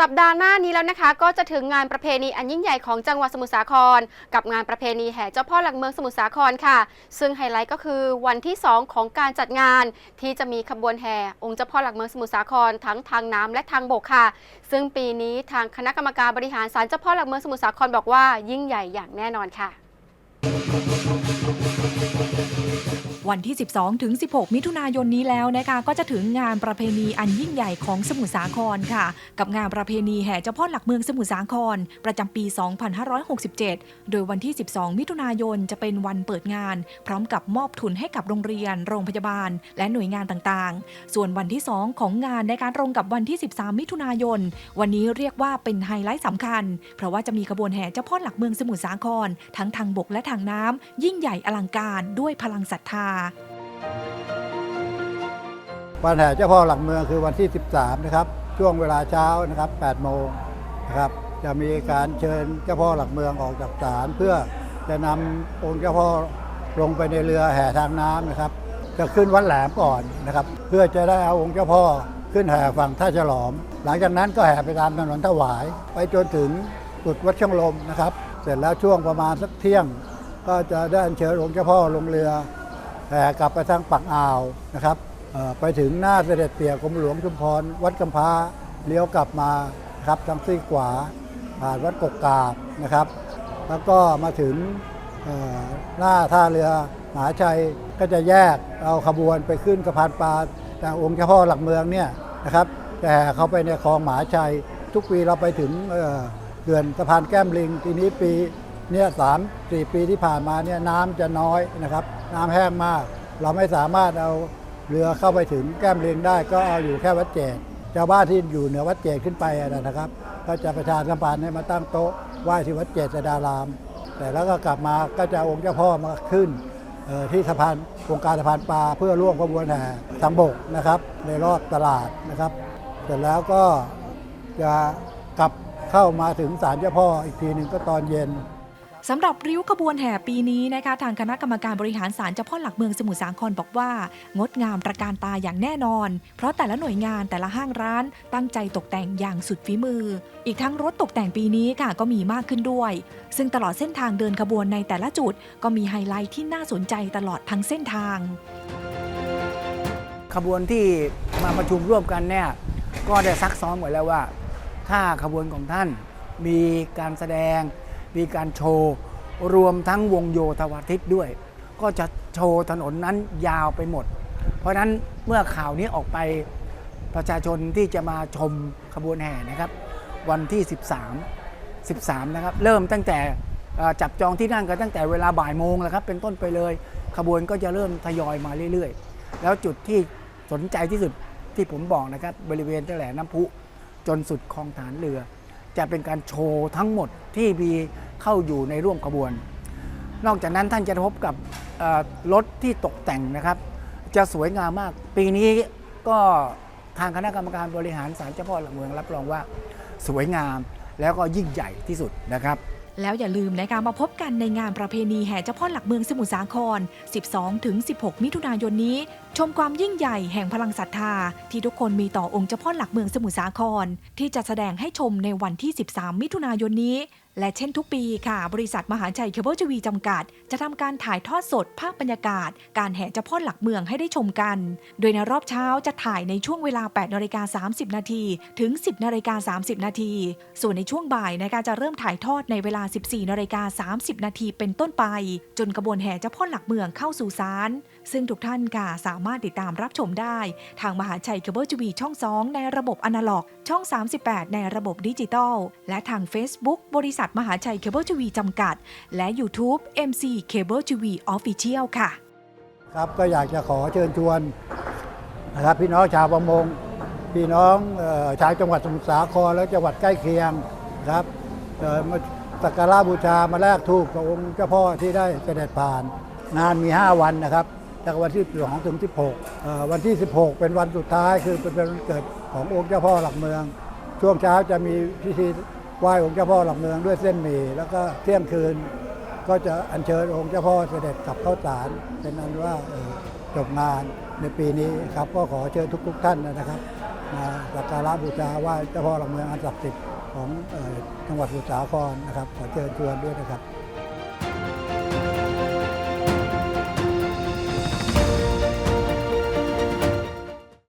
สัปดาห์หน้านี้แล้วนะคะ ก็จะถึงงานประเพณีอันยิ่งใหญ่ของจังหวัดสมุทรสาคร กับงานประเพณีแห่เจ้าพ่อหลักเมืองสมุทรสาครค่ะ ซึ่งไฮไลท์ก็คือวันที่ 2 ของการจัดงาน ที่จะมีขบวนแห่องค์เจ้าพ่อหลักเมืองสมุทรสาครทั้งทางน้ำและทางบกค่ะ ซึ่งปีนี้ทางคณะกรรมการบริหารศาลเจ้าพ่อหลักเมืองสมุทรสาครบอกว่ายิ่งใหญ่อย่างแน่นอนค่ะ วันที่ 12 ถึง 16 มิถุนายนนี้แล้วนะคะก็จะถึงงานประเพณีอันยิ่งใหญ่ของสมุทรสาครค่ะ กับงานประเพณีแห่เจ้าพ่อหลักเมืองสมุทรสาคร ประจำปี 2567 โดยวันที่ 12 มิถุนายนจะเป็นวันเปิดงาน พร้อมกับมอบทุนให้กับโรงเรียน โรงพยาบาล และหน่วยงานต่างๆ ส่วนวันที่ 2 ของงานในการตรงกับวันที่ 13 มิถุนายน วันนี้เรียกว่าเป็นไฮไลท์สำคัญ เพราะว่าจะมีขบวนแห่เจ้าพ่อหลักเมืองสมุทรสาคร ทั้งทางบกและทางน้ำยิ่งใหญ่อลังการด้วยพลังศรัทธาวันแห่เจ้าพ่อหลักเมืองคือวันที่ 13 นะครับ ช่วงเวลาเช้านะครับ 8 โมงนะครับ จะมีการเชิญเจ้าพ่อหลักเมืองออกจากศาลเพื่อจะนำองค์เจ้าพ่อลงไปในเรือแห่ทางน้ำนะครับ จะขึ้นวัดแหลมก่อนนะครับ เพื่อจะได้เอาองค์เจ้าพ่อขึ้นแห่ฝั่งท่าฉลอม หลังจากนั้นก็แห่ไปตามถนนถวาย ไปจนถึงจุดวัดช่องลมนะครับ เสร็จแล้วช่วงประมาณสักเที่ยง ก็จะได้เชิญองค์เจ้าพ่อลงเรือ แห่กลับไปทางปักอ่าวนะครับไปถึงหน้าเสด็จเตี่ยกรมหลวงชุมพร วัดกำพาเลี้ยวกลับมาครับทางซีกขวาผ่านวัดกกกาบนะครับ แล้วก็มาถึงหน้าท่าเรือมหาชัยก็จะแยกเอาขบวนไปขึ้นสะพานปลาแต่องค์เจ้าพ่อหลักเมืองเนี่ยนะครับจะแห่เข้าไปในคลองหมาชัย ทุกปีเราไปถึงเอ่อเขื่อนสะพานแก้มลิง ทีนี้ปี เนี่ยสามสี่ปีที่ผ่านมาเนี่ยน้ำจะน้อยนะครับ น้ำแห้งมาก เราไม่สามารถเอาเรือเข้าไปถึงแก้มเลียงได้ก็เอาอยู่แค่วัดเจดชาวบ้านที่อยู่เหนือวัดเจดขึ้นไปนะครับ ก็จะประชาสัมพันธ์ให้มาตั้งโต๊ะไหว้ที่วัดเจษฎาราม แต่แล้วก็กลับมาก็จะองค์เจ้าพ่อมาขึ้นที่สะพานโครงการสะพานปลาเพื่อร่วมขบวนแห่ทางบกนะครับ ในรอบตลาดนะครับ เสร็จแล้วก็จะกลับเข้ามาถึงศาลเจ้าพ่ออีกทีหนึ่งก็ตอนเย็น สำหรับริ้วขบวนแห่ปีนี้นะคะทางคณะกรรมการบริหารศาลเจ้าพ่อหลักเมืองสมุทรสาครบอกว่า งดงามตระการตาอย่างแน่นอน เพราะแต่ละหน่วยงานแต่ละห้างร้านตั้งใจตกแต่งอย่างสุดฝีมือ อีกทั้งรถตกแต่งปีนี้ค่ะก็มีมากขึ้นด้วย ซึ่งตลอดเส้นทางเดินขบวนในแต่ละจุด ก็มีไฮไลท์ที่น่าสนใจตลอดทั้งเส้นทาง ขบวนที่มาประชุมร่วมกันเนี่ยก็ได้ซักซ้อมไว้แล้วว่า ถ้าขบวนของท่านมีการแสดง มีการโชว์ รวมทั้งวงโยธวาทิตด้วย ก็จะโชว์ถนนนั้นยาวไปหมด เพราะนั้นเมื่อข่าวนี้ออกไปประชาชนที่จะมาชมขบวนแห่นะครับ วันที่ 13 13 นะครับ เริ่มตั้งแต่จับจองที่นั่งกันตั้งแต่เวลาบ่ายโมงแล้วครับ เป็นต้นไปเลย ขบวนก็จะเริ่มทยอยมาเรื่อยๆ แล้วจุดที่สนใจที่สุดที่ผมบอกนะครับ บริเวณเจ้าแหลน้ำพุจนสุดคลองฐานเรือ จะเป็นการโชว์ทั้งหมดที่มีเข้าอยู่ในร่วมขบวน นอกจากนั้นท่านจะพบกับรถที่ตกแต่งนะครับ จะสวยงามมาก ปีนี้ก็ทางคณะกรรมการบริหารศาลเจ้าพ่อหลักเมืองรับรองว่าสวยงามแล้วก็ยิ่งใหญ่ที่สุดนะครับ แล้วอย่าลืมนะคะมาพบกันในงานประเพณีแห่เจ้าพ่อหลักเมืองสมุทรสาคร 12-16 มิถุนายนนี้ ชมความยิ่งใหญ่แห่งพลังศรัทธา ที่ทุกคนมีต่อองค์เจ้าพ่อหลักเมืองสมุทรสาคร ที่จะแสดงให้ชมในวันที่ 13 มิถุนายนนี้ และเช่นทุกปีค่ะ บริษัทมหาชัยเคเบิลทีวีจำกัด จะทำการถ่ายทอดสดภาพบรรยากาศ การแห่เจ้าพ่อหลักเมืองให้ได้ชมกัน โดยในรอบเช้าจะถ่ายในช่วงเวลา8นาฬิกา30 นาทีถึง 10นาฬิกา30 นาที ส่วนในช่วงบ่ายนะคะจะเริ่มถ่ายทอดในเวลา 14นาฬิกา30 นาทีเป็นต้นไป จนกระบวนแห่เจ้าพ่อหลักเมืองเข้าสู่ศาลซึ่งทุกท่านค่ะสามารถติดตามรับชมได้ ทางมหาชัยเคเบิลทีวีช่อง 2 ในระบบอนาล็อก ช่อง 38 ในระบบดิจิตอลและทาง Facebook บริษัทมหาชัยเคเบิลทีวีจำกัด และ YouTube MC Cable TV Official ค่ะ ครับก็อยากจะขอเชิญชวนนะครับพี่น้องชาวประมง พี่น้องเออชาวจังหวัดสมุทรสาครและจังหวัดใกล้เคียงนะครับเอ่อมาสักการะบูชามาแลกทูปกับองค์เจ้าพ่อที่ได้เสด็จผ่าน งานมี 5 วันนะครับ จากวันที่2ถึง 16เอ่อวันที่ 16 เป็นวันสุดท้ายคือเป็นวันเกิดขององค์เจ้าพ่อหลักเมือง ช่วงเช้าจะมีพิธี ไหว้องค์เจ้าพ่อหลักเมืองด้วยเส้นหมี่แล้วก็เที่ยงคืนก็จะอัญเชิญองค์เจ้าพ่อเสด็จกลับเข้าศาลเป็นอันว่าจบงานในปีนี้ครับก็ขอเชิญทุกๆท่านนะครับมาสักการะบูชาไหว้เจ้าพ่อหลักเมืองอันศักดิ์สิทธิ์ของจังหวัดสมุทรสาครนะครับขอเชิญชวนด้วยนะครับ